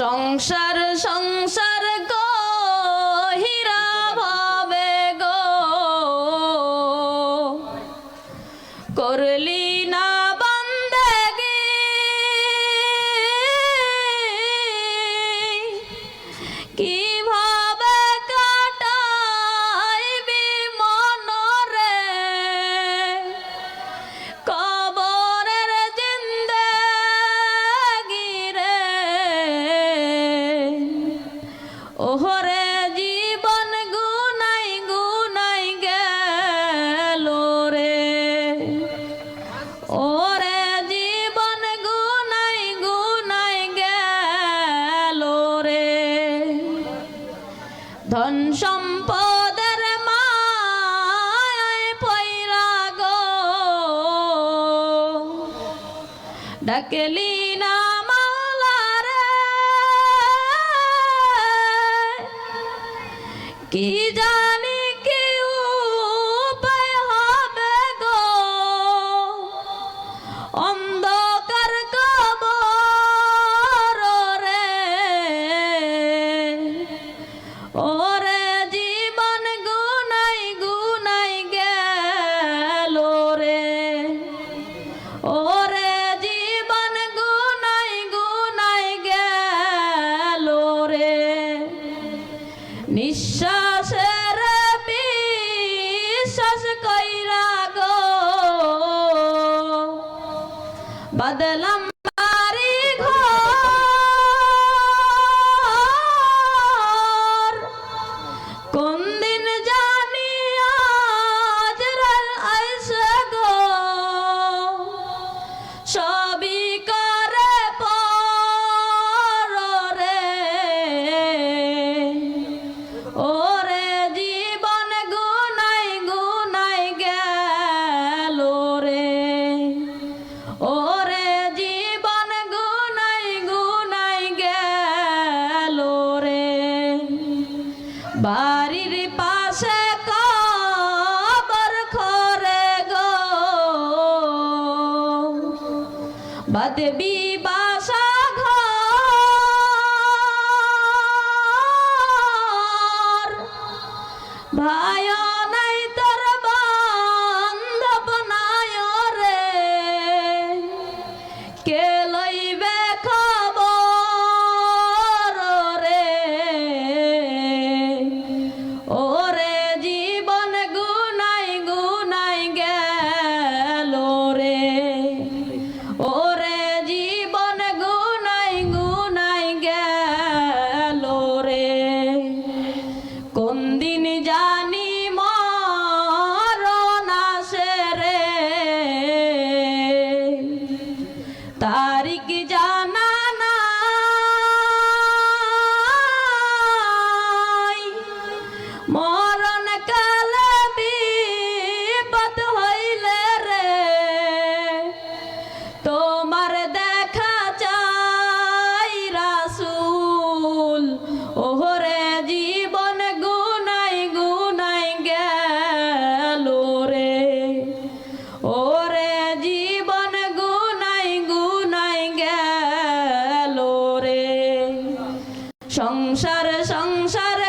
সংসার সংসার গো হীরা ভাবে গো। করলি না বন্দগে। কী ওহরে জীবন গুনাই গুনাই গেল রে। ওরে জীবন গুনাই গুনাই গেল রে। ধন সম্পদের মায় পয়রা গো। ডাকলি না Quita. নিঃশ্বাসের বদলাম বাদবি বাসা ঘর ভায়া die. সংসার সংসার